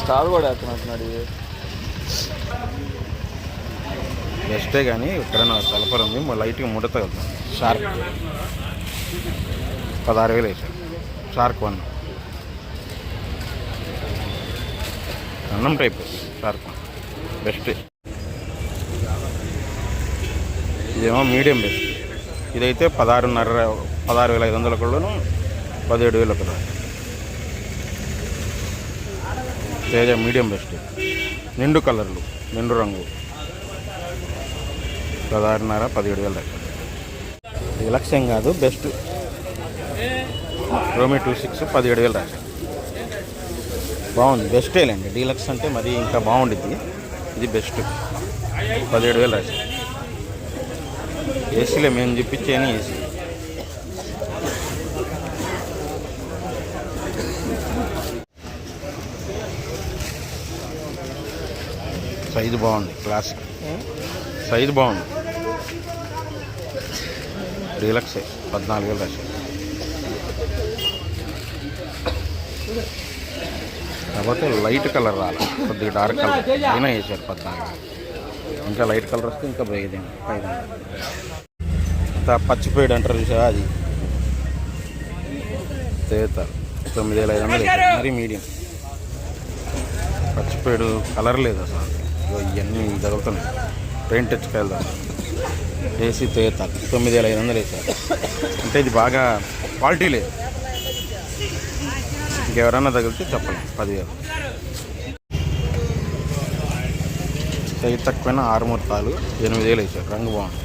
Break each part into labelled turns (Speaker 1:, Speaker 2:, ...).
Speaker 1: Star కూడా వేస్తున్నట్టున్నాడు
Speaker 2: బెస్టే కానీ ఇక్కడ నా ఉంది. లైట్గా ముడత వెళ్తాం. షార్క్ పదహారు వేలు వేసాడు షార్క్ వన్ అన్నం టైప్ షార్క్ వన్ బెస్ట్ ఇదేమో మీడియం బెస్ట్ ఇదైతే పదహారున్నర పదహారు వేల ఐదు వందల కూడాను పదిహేడు వేలు ఒకటి తేజ మీడియం బెస్ట్. నిండు కలర్లు నిండు రంగు. పదహారున్నర పదిహేడు వేల దాకా. ఇది లక్ష్యం కాదు బెస్ట్. రోమి టూ సిక్స్ పదిహేడు వేలు దాకా. బాగుంది బెస్టేలేండి డీలక్స్ అంటే మరి ఇంకా బాగుండిద్ది. ఇది బెస్ట్. పదిహేడు వేలు రాశారు ఏసీలో మేము చెప్పించేని ఏసీ. సైజు బాగుంది క్లాసిక్. సైజు బాగుంది. డీలక్సే పద్నాలుగు వేలు రాశారు. కాకపోతే లైట్ కలర్ రాలి కొద్దిగా డార్క్ కలర్. అయినా వేసారు పద్నాలుగు ఇంకా లైట్ కలర్ వస్తే ఇంకా ఐదు అంత పచ్చిపోయాడు అంటారు చూసా అది? తేతారు తొమ్మిది వేల ఐదు వందలు మరి మరీ మీడియం. పచ్చిపోయాడు కలర్ లేదు అసలు. ఇవన్నీ తగులుతున్నాయి. పెయింట్ తెచ్చుకెళ్దాం వేసి తేతారు తొమ్మిది వేల ఐదు వందలు వేసారు అంటే ఇది బాగా క్వాలిటీ లేదు. ఇంకెవరన్నా తగిలితే చెప్పండి. పదివేలు. సైజ్ తక్కువైన ఆరు ముహూర్తాలు ఎనిమిది వేలు వేసారు రంగు బాగుంది.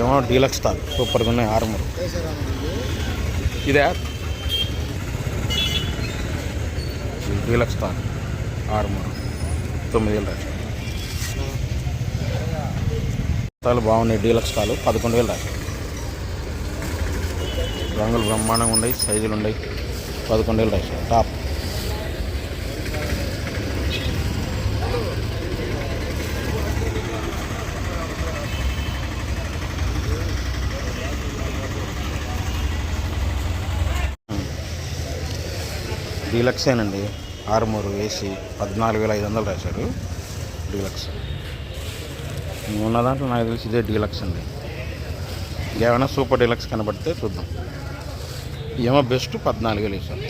Speaker 2: ఏమో డీలక్స్ తాలు. సూపర్గా ఉన్నాయి ఆరుమూరు ఇదే డీలక్స్ స్టాక్ ఆరుమూరు తొమ్మిది వేలు రాశారు బాగున్నాయి డీలక్స్ స్టాలు పదకొండు వేలు రాశారు రంగులు బ్రహ్మాండంగా ఉన్నాయి సైజులు ఉన్నాయి. పదకొండు వేలు రాశారు టాప్. డీలక్సేనండి. ఆరుమూరు ఏసీ పద్నాలుగు వేల ఐదు వందలు రాశారు. డీలక్స్. ఉన్న దాంట్లో నాకు తెలిసి ఇదే డీలక్స్ అండి. ఏమైనా సూపర్ డీలక్స్ కనబడితే చూద్దాం. ఏమో బెస్ట్ పద్నాలుగు వేలు వేసారు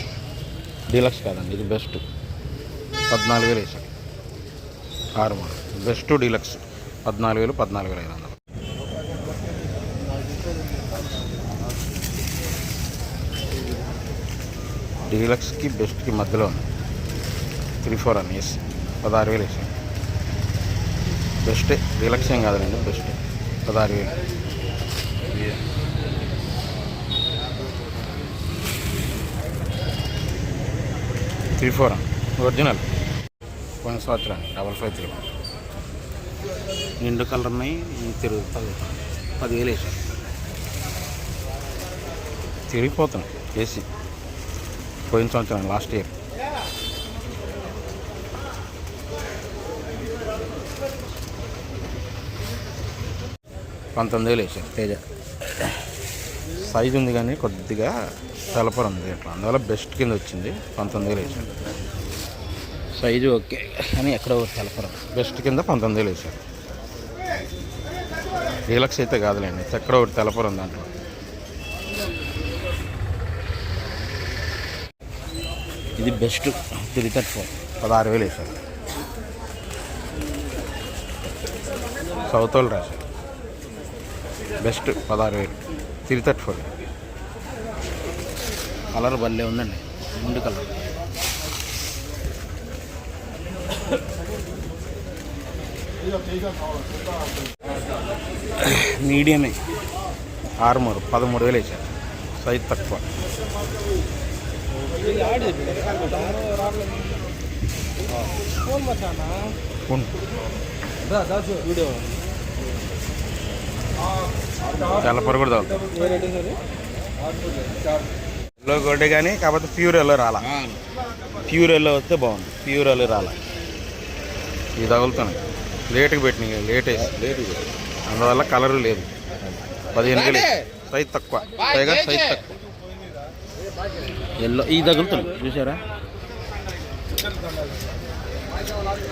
Speaker 2: డీలక్స్ కాదండి ఇది బెస్ట్. పద్నాలుగు వేలు వేసారు ఆరుమూరు. Best deluxe. పద్నాలుగు వేలు పద్నాలుగు వేల ఐదు వందలు. డీలక్స్కి బెస్ట్కి మధ్యలో ఉంది. త్రీ ఫోర్ అని వేసి పదహారు వేలు వేసాం. బెస్టే డీలక్స్ ఏం కాదండి బెస్టే. పదహారు వేలు. Three four original. కొన్ని సంవత్సరం డబల్ ఫైవ్ త్రీ. నిండు కలర్ ఉన్నాయి తిరుగు పది పదివేలు వేసాం. తిరిగిపోతున్నాం ఏసీ. పోయిన సంవత్సరం లాస్ట్ ఇయర్ పంతొమ్మిది వేలు వేసారు తేజ. సైజు ఉంది కానీ కొద్దిగా తెలపరు ఉంది ఇట్లా అందువల్ల బెస్ట్ కింద వచ్చింది పంతొమ్మిది వేలు వేసారు. సైజు ఓకే కానీ ఎక్కడో తెలపరు. బెస్ట్ కింద పంతొమ్మిది వేలు వేసారు. డీలక్స్ అయితే కాదులేండి ఎక్కడో ఒకటి తెలపరు ఉంది దాంట్లో ఇది బెస్ట్ థర్టీ ఫోర్. పదహారు వేలు వేసారు సౌత్ వాళ్ళు రాశారు. బెస్ట్ పదహారు వేలు. Three thirty four. కలర్ భలే ఉందండి. ముందు కలర్. మీడియమే. ఆరుమూరు పదమూడు వేలు వేసారు సైజ్ తక్కువ. కూడా తగులుతుంది ఎల్లో గొడ్డే కానీ కాకపోతే ప్యూర్ ఎల్లో రాలా. ప్యూర్ ఎల్లో వస్తే బాగుంది. ప్యూర్ ఎల్లో రాలా. ఇది తగులుతున్నాయి. లేట్కి పెట్టినాయి లేట్ వేసి. అందువల్ల కలరు లేదు. పదిహేను వేలు సైజ్ తక్కువ. పైగా సైజ్ తక్కువ. ఎల్లో ఈ తగులుతుంది చూసారా?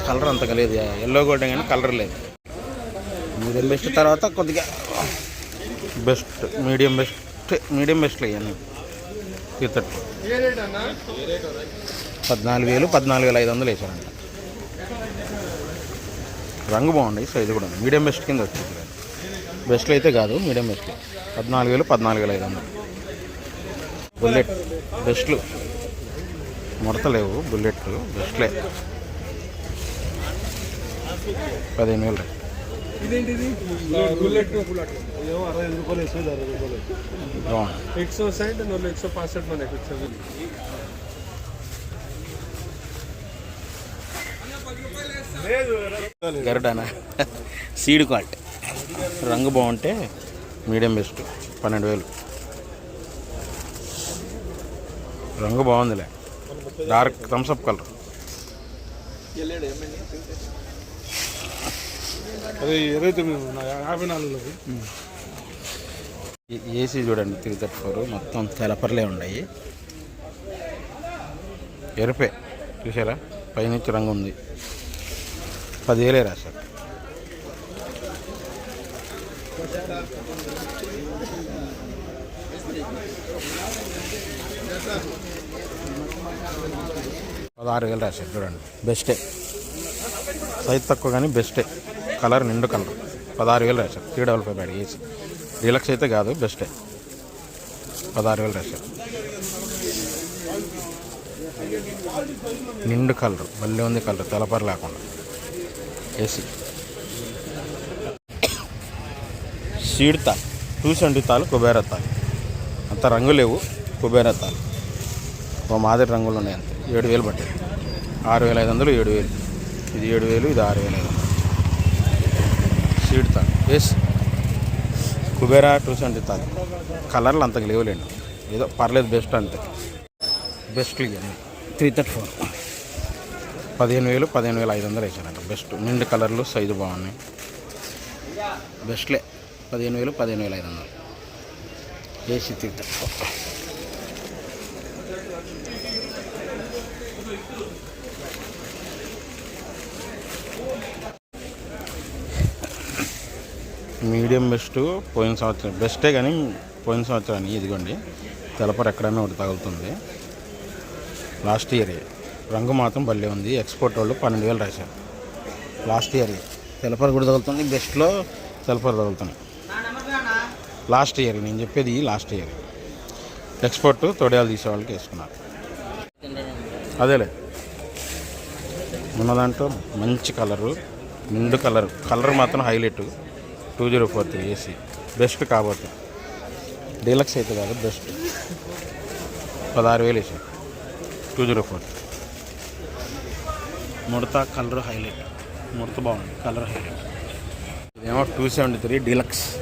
Speaker 2: కలర్ అంతగా లేదు. ఎల్లో కూడా కానీ కలర్ లేదు. మీడియం బెస్ట్ తర్వాత కొద్దిగా best medium best medium best ఇవన్నీ. తీర్థట్టు పద్నాలుగు వేలు పద్నాలుగు వేల ఐదు వందలు వేసారంట రంగు బాగుంది సైజు కూడా. మీడియం బెస్ట్ కింద వచ్చింది. బెస్ట్లో అయితే కాదు మీడియం బెస్ట్. పద్నాలుగు వేలు పద్నాలుగు వేల ఐదు వందలు. బుల్లెట్ బెస్ట్లు. ముడతలేవు బుల్లెట్లు బెస్ట్లే. పదిహేను వేలు గరడానా? Seed quality. రంగు బాగుంటే మీడియం బెస్ట్ పన్నెండు వేలు. రంగు బాగుందిలే. డార్క్ థమ్స్అప్ కలర్
Speaker 1: అదే ఇరవై తొమ్మిది యాభై నాలుగులో
Speaker 2: ఏసీ చూడండి త్రీ థర్టీ ఫోర్ మొత్తం తెలపర్లే ఉన్నాయి. ఎరుపే చూసారా పైనుంచి రంగు ఉంది. పదివేలే రాశారు పదహారు వేలు రాశారు చూడండి. బెస్టే. సైజ్ తక్కువ కానీ బెస్టే. కలర్ నిండు కలర్. పదహారు వేలు రాశారు. Three double five bad AC. Deluxe అయితే కాదు బెస్టే. పదహారు వేలు రాశారు. నిండు కలర్. మళ్ళీ ఉంది కలర్. తెలపర లేకుండా. ఏసీ. సీడ్ తాల్. టూ సెవెంటీ తాలు కుబేర తాల్. అంత రంగు లేవు కుబేర తాల్. ఓ మాదిరి రంగులు ఉన్నాయి అంతే. ఏడు వేలు పట్టాయి ఆరు వేల ఐదు వందలు ఏడు వేలు. ఇది ఏడు వేలు ఇది ఆరు వేల ఐదు వందలు. సీడ్ తాల్ ఎస్ కుబేరా టూ సెవెంటీ తాల్ కలర్లు అంతకు లేవులేండి. ఏదో పర్లేదు బెస్ట్ అంతే. Best three thirty four. పదిహేను వేలు పదిహేను వేల ఐదు వందలు వేసానంట బెస్ట్. నిండు కలర్లు సైజు బాగున్నాయి. బెస్ట్లే. పదిహేను వేలు పదిహేను వేల ఐదు వందలు. AC three thirty four. Medium best పోయిన సంవత్సరం. బెస్టే కానీ పోయిన సంవత్సరం ఇదిగోండి. తెలపర ఎక్కడైనా ఒకటి తగులుతుంది. Last year. రంగు మాత్రం భలే ఉంది. ఎక్స్పోర్ట్ వాళ్ళు పన్నెండు వేలు రాశారు. Last year. తెలపర కూడా తగులుతుంది. బెస్ట్లో తెలపర తగులుతుంది. Last year. నేను చెప్పేది లాస్ట్ ఇయర్. ఎక్స్పోర్ట్ తొడియాలు తీసే వాళ్ళకి వేసుకున్నారు. అదేలే. ఉన్న దాంట్లో మంచి కలరు నిండు కలర్. కలర్ మాత్రం highlight. Two zero four three AC best కాబట్టి. డీలక్స్ అయితే కాదు బెస్ట్. పదహారు వేలు వేసాం. Two zero four. ముడత కలర్ హైలైట్. ముడత బాగుంది. Colour highlight. ఇదేమో టూ సెవెంటీ త్రీ డీలక్స్.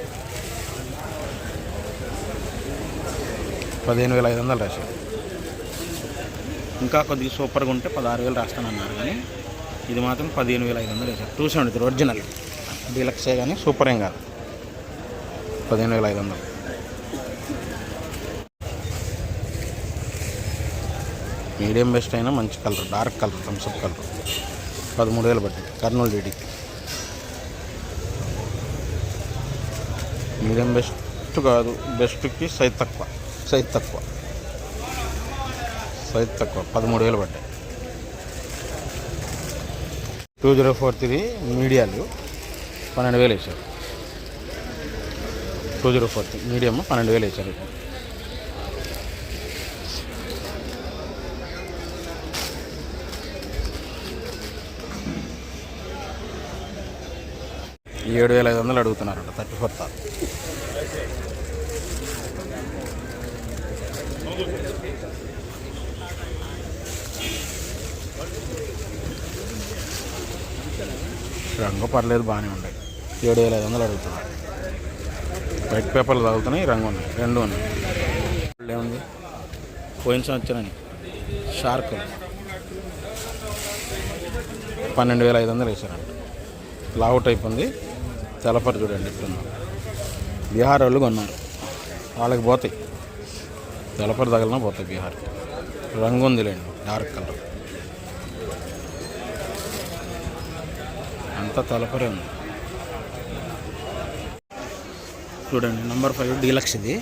Speaker 2: పదిహేను వేల ఐదు వందలు రాశారు. ఇంకా కొద్దిగా సూపర్గా ఉంటే పదహారు వేలు రాస్తానన్నారు కానీ ఇది మాత్రం పదిహేను వేల ఐదు వందలు వేశారు. Two seventy three original. డీలక్సే కానీ సూపర్ ఏం కాదు. పదిహేను వేల ఐదు వందలు. మీడియం బెస్ట్ అయినా మంచి colour dark colour Thums Up colour. పదమూడు వేలు పట్టి కర్నూలు డీడీ మీడియం బెస్ట్ కాదు బెస్ట్కి సైజ్ తక్కువ. సైజ్ తక్కువ. సైజ్ తక్కువ. పదమూడు వేలు పడ్డాయి. టూ జీరో ఫోర్ త్రీ మీడియాలు పన్నెండు వేలు వేశారు. Two zero four three medium పన్నెండు వేలు వేశారు. ఏడు వేల ఐదు వందలు అడుగుతున్నారంట థర్టీ ఫోర్ తార్ రంగు పర్లేదు బాగానే ఉన్నాయి. ఏడు వేల ఐదు వందలు అడుగుతున్నాయి వైట్ పేపర్లు తాగుతున్నాయి రంగు ఉన్నాయి. రెండు ఉన్నాయి. ఏముంది? పోయిన సంవత్సరం షార్క్. పన్నెండు వేల ఐదు వందలు వేసారంట లావు టైప్ ఉంది. తెలపరు చూడండి ఇప్పుడు. బీహార్ వాళ్ళు కొన్నారు. వాళ్ళకి పోతాయి. తలపడి తగిలినా పోతుంది బీహార్. రంగు ఉందిలేండి డార్క్ కలర్. అంతా తలపరే ఉంది. చూడండి నెంబర్ ఫైవ్ డీలక్స్ ఇది.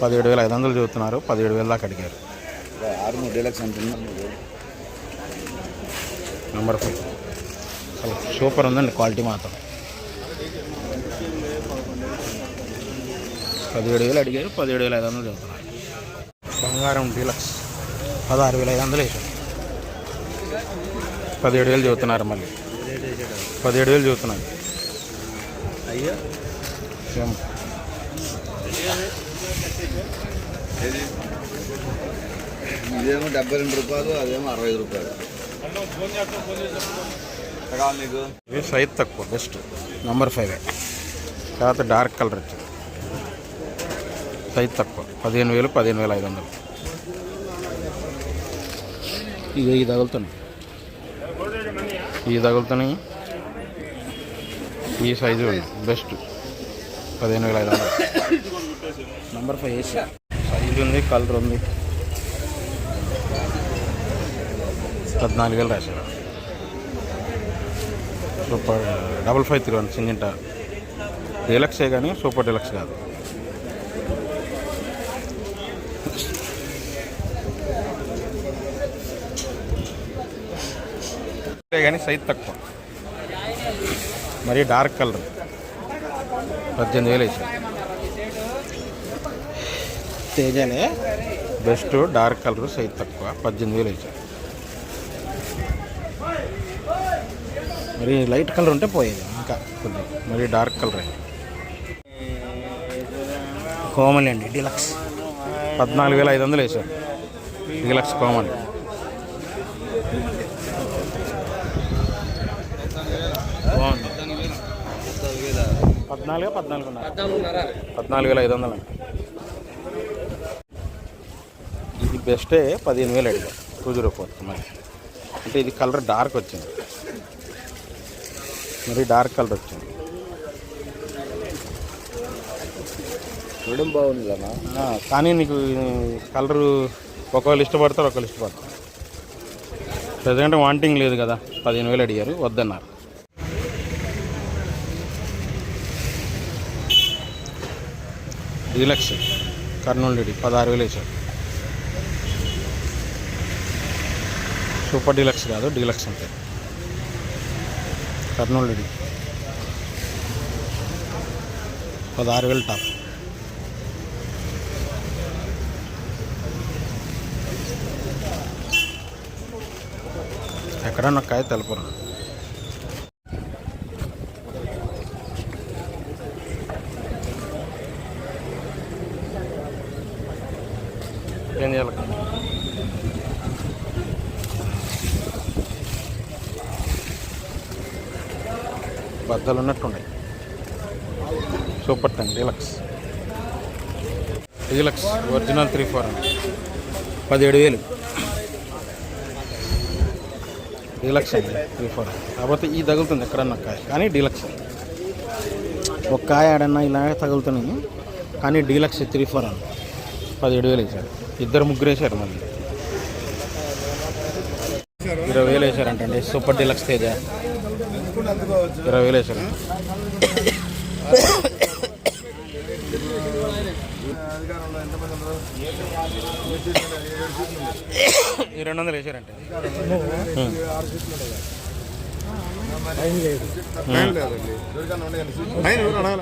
Speaker 2: పదిహేడు వేల ఐదు వందలు చెబుతున్నారు పదిహేడు వేల దాకా అడిగారు.
Speaker 1: ఆరు మూడు డీలక్స్ అంటున్నారు
Speaker 2: నెంబర్ ఫైవ్ అసలు సూపర్ ఉందండి క్వాలిటీ మాత్రం. పదిహేడు వేలు అడిగారు పదిహేడు వేల ఐదు వందలు చెబుతున్నారు. బంగారం డీలక్స్. పదహారు వేల ఐదు వందలు వేసారు పదిహేడు వేలు చెబుతున్నారు మళ్ళీ. పదిహేడు వేలు
Speaker 1: అయ్యా.
Speaker 2: ఏం?
Speaker 1: ఇదేమో డెబ్బై రెండు రూపాయలు అదేమో అరవై ఐదు రూపాయలు. కావాలి నీకు?
Speaker 2: సైజ్ తక్కువ బెస్ట్ నెంబర్ ఫైవ్ తర్వాత డార్క్ కలర్ సైజ్ తక్కువ. పదిహేను వేలు పదిహేను వేల ఐదు వందలు. ఇక ఇవి తగులుతున్నాయి. ఇవి తగులుతున్నాయి. ఈ సైజు బెస్ట్. పదిహేను వేల ఐదు వందలు. నెంబర్ ఫైవ్ సైజు ఉంది కలర్ ఉంది. పద్నాలుగు వేలు రాశారు. Super. Double five three one సింగింట. డీలక్సే కానీ సూపర్ డీలక్స్ కాదు. కానీ సైజ్ తక్కువ. మరి డార్క్ కలర్. పద్దెనిమిది వేలు వేసారు. తేజానే? బెస్ట్ డార్క్ కలర్ సైజ్ తక్కువ. పద్దెనిమిది వేలు వేసారు. మరి లైట్ కలర్ ఉంటే పోయేది ఇంకా కొద్దిగా. మరి డార్క్ కలర్. అయింది కోమలి అండి డీలక్స్. పద్నాలుగు వేల ఐదు వందలు వేసారు డీలక్స్ కామన్ బాగుంది. పద్నాలుగు పద్నాలుగు పద్నాలుగు వేల ఐదు వందలు. అండి ఇది బెస్టే పదిహేను వేలు అడిగా. టూ జీరో ఫోర్ మరి. అంటే ఇది కలర్ డార్క్ వచ్చింది. మరి డార్క్ కలర్ వచ్చింది.
Speaker 1: చూడడం బాగుంది అన్న
Speaker 2: కానీ నీకు కలరు ఒకవేళ ఇష్టపడతారు ఒకళ్ళు ఇష్టపడతారు ప్రజెంట్ వాంటింగ్ లేదు కదా పదిహేను వేలు అడిగారు వద్దన్నారు. డీలక్స్ కర్నూలు డిడి పదహారు వేలు వేశారు సూపర్ డీలక్స్ కాదు డీలక్స్ అంతే. కర్నూలు డిడి పదహారు వేలు టాప్. ఎక్కడన్నా కాయ తెలుపురా. ఏం చేయాలి? బద్దలు ఉన్నట్టున్నాయి. Super ten deluxe. Deluxe original three four పదిహేడు వేలు. డీలక్స్ అండి త్రీ ఫోర్ కాకపోతే ఈ తగులుతుంది ఎక్కడన్నా కాయ కానీ డీలక్స్ ఒక కాయ ఆడన్నా ఇలాగే తగులుతున్నాయి కానీ డీలక్స్ త్రీ ఫోర్ అని పదిహేడు వేలు వేసారు. ఇద్దరు ముగ్గురు వేసారు మళ్ళీ. ఇరవై వేలు వేసారంటండి సూపర్ డీలక్స్ తేజ. ఇరవై వేలు వేసారు. ఈ రెండు వందలు వేసారంటే
Speaker 1: ఆరు